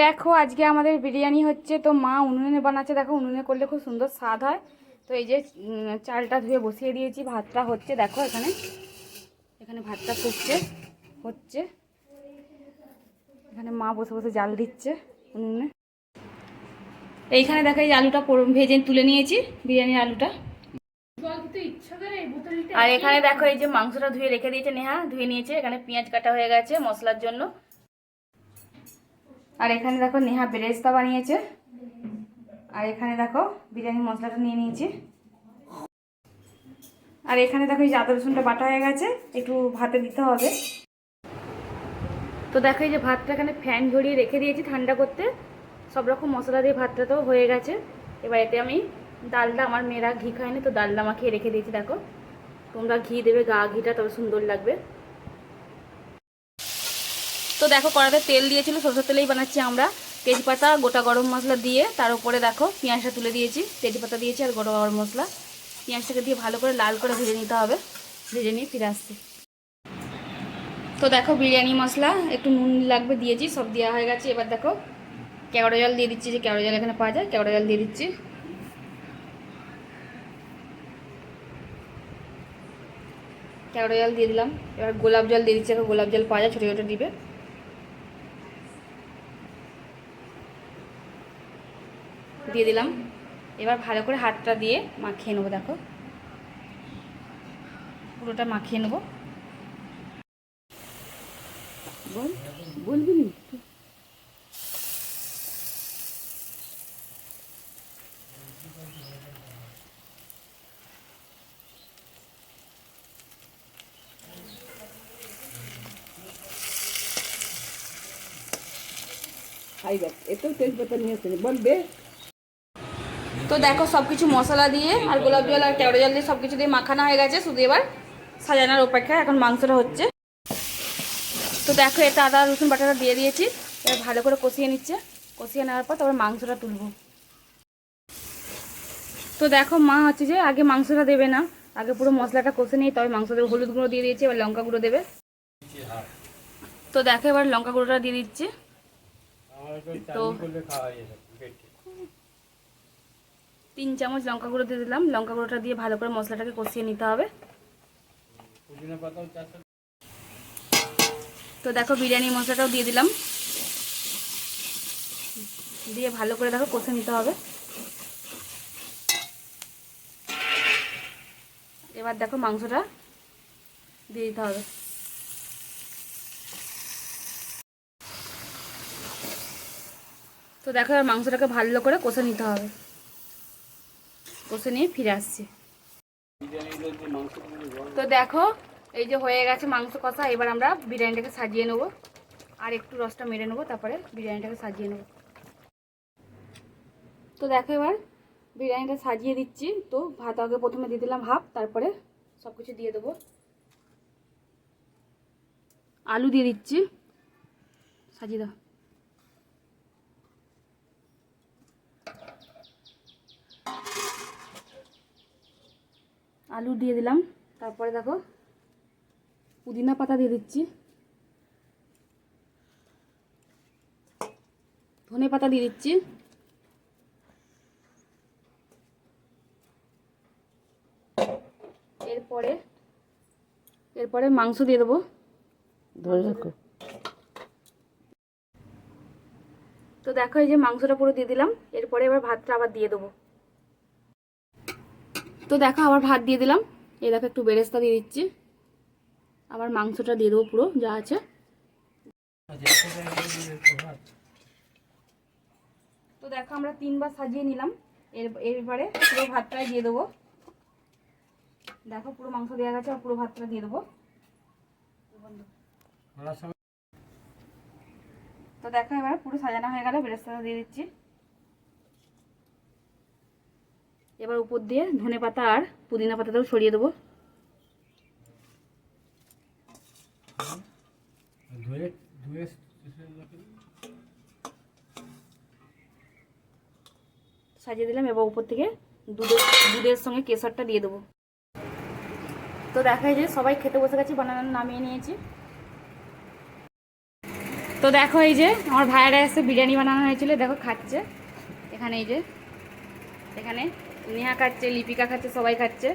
দেখো, আজকে আমাদের বিরিয়ানি হচ্ছে, তো মা উনুনে বানাচ্ছে। দেখো, উনুনে করলে খুব সুন্দর স্বাদ হয়। তো এই যে চালটা ধুয়ে বসিয়ে দিয়েছি, ভাতটা হচ্ছে। দেখো এখানে এখানে ভাতটা ফুটছে, হচ্ছে। এখানে মা বসে বসে জাল দিচ্ছে উনুনে। এইখানে দেখো, এই আলুটা ভেজে তুলে নিয়েছি, বিরিয়ানির আলুটা। আর এখানে দেখো, এই যে মাংসটা ধুয়ে রেখে দিয়েছে নেহা, ধুয়ে নিয়েছে। এখানে পেঁয়াজ কাটা হয়ে গেছে মশলার জন্য। আর এখানে দেখো নেহা বেরেস্তা বানিয়েছে। আর এখানে দেখো বিরিয়ানি মশলাটা নিয়ে নিয়েছি। আর এখানে দেখো এই আদা রসুনটা বাটা হয়ে গেছে, একটু ভাতে দিতে হবে। তো দেখো এই যে ভাতটা এখানে ফ্যান ঝরিয়ে রেখে দিয়েছি ঠান্ডা করতে। সব রকম মশলা দিয়ে ভাতটা তো হয়ে গেছে। এবার এতে আমি ডালটা, আমার মেয়েরা ঘি খায়নি, তো ডালটা মাখিয়ে রেখে দিয়েছি, দেখো। তোমরা ঘি দেবে, গা ঘিটা তবে সুন্দর লাগবে। তো দেখো কড়াতে তেল দিয়েছিল, সরষের তেলেই বানাচ্ছি আমরা। তেজপাতা, গোটা গরম মশলা দিয়ে, তার উপরে দেখো পেঁয়াজটা তুলে দিয়েছি। তেজপাতা দিয়েছি আর গোটা গরম মশলা। পেঁয়াজটাকে দিয়ে ভালো করে লাল করে ভেজে নিতে হবে। ভেজে নিয়ে ফিরে আসছি। তো দেখো বিরিয়ানি মশলা, একটু নুন লাগবে দিয়েছি, সব দেওয়া হয়ে গেছে। এবার দেখো কেওড়া জল দিয়ে দিচ্ছি, যে কেওড়া জল এখানে পাওয়া যায় কেওড়া জল দিয়ে দিচ্ছি। কেওড়া জল দিয়ে দিলাম। এবার গোলাপ জল দিয়ে দিচ্ছি এখন গোলাপ জল পাওয়া যায়, ছোটো ছোটো দিবে দিয়ে দিলাম। এবার ভালো করে হাতটা দিয়ে মাখিয়ে নেব, দেখো। পুরোটা মাখিয়ে নেব। বল, বলবি দেখ তেজপাতা নিয়ে আসেনি। বল দে তো দেখো সব কিছু মশলা দিয়ে আর গোলাপ জল আর কেওড়া জল দিয়ে সব কিছু দিয়ে মাখানো হয়ে গেছে। শুধু এবার সাজানোর অপেক্ষায় এখন মাংসটা হচ্ছে। তো দেখো এটা আদা, রসুন, বাটাটা দিয়ে দিয়েছি। এবার ভালো করে কষিয়ে নিচ্ছে। কষিয়ে নেওয়ার পর তারপর মাংসটা তুলবো। তো দেখো মা হচ্ছে যে আগে মাংসটা দেবে না। আগে পুরো মশলাটা কষে নিয়ে তবে মাংস দেবে। হলুদ গুঁড়ো দিয়ে দিয়েছি, এবার লঙ্কা গুঁড়ো দেবে। তো দেখো এবার লঙ্কা গুঁড়োটা দিয়ে দিচ্ছি। তো তিন চামচ লঙ্কা গুঁড়ো দিয়ে দিলাম। লঙ্কা গুঁড়োটা দিয়ে ভালো করে মশলাটাকে কষিয়ে নিতে হবে। তো দেখো বিরিয়ানি মশলাটাও দিয়ে দিলাম। দিয়ে ভালো করে দেখো কষে নিতে হবে। এবার দেখো মাংসটা দিয়ে দিতে হবে। তো দেখো এবার মাংসটাকে ভালো করে কষে নিতে হবে। কষে নিয়ে ফিরে আসছি। তো দেখো, এই যে হয়ে গেছে মাংস কষা, এবার আমরা বিরিয়ানিটাকে সাজিয়ে নেব। আর একটু রসটা মেরে নেব, তারপরে বিরিয়ানিটাকে সাজিয়ে নেব। তো দেখো এবার বিরিয়ানিটা সাজিয়ে দিচ্ছি। তো ভাত আগে প্রথমে দিয়ে দিলাম হাফ, তারপরে সব কিছু দিয়ে দেবো। আলু দিয়ে দিচ্ছি। সাজিয়ে দাও। আলু দিয়ে দিলাম। তারপরে দেখো পুদিনা পাতা দিয়ে দিচ্ছি। ধনে পাতা দিয়ে দিচ্ছি। এরপরে এরপরে মাংস দিয়ে দেবো। ধরে রাখো। তো দেখো এই যে মাংসটা পুরো দিয়ে দিলাম। এরপরে এবার ভাতটা আবার দিয়ে দেবো। তো দেখো আবার ভাত দিয়ে দিলাম। এ দেখো একটু বেরেস্তা দিয়ে দিচ্ছি। আবার মাংসটা দিয়ে দেবো পুরো, যা আছে। তো দেখো আমরা তিনবার সাজিয়ে নিলাম। এর, এরপরে পুরো ভাতটাই দিয়ে দেবো। দেখো পুরো মাংস দেওয়া গেছে আর পুরো ভাতটা দিয়ে দেবো। তো দেখো এবার পুরো সাজানো হয়ে গেল, বেরেস্তাটা দিয়ে দিচ্ছি। এবার উপর দিয়ে ধনে পাতা আর পুদিনা পাতাটাও ছড়িয়ে দেবো। সাজিয়ে দিলাম এবার উপর থেকে দুধের দুধের সঙ্গে কেশরটা দিয়ে দেবো। তো দেখা যে সবাই খেতে বসে গেছি বানানো নামিয়ে নিয়েছি। তো দেখো এই যে আমার ভাইয়েরা এসে বিরিয়ানি বানানো হয়েছিল দেখো খাচ্ছে। এখানে এই যে এখানে নেহা খাচ্ছে লিপিকা খাচ্ছে সবাই খাচ্ছে।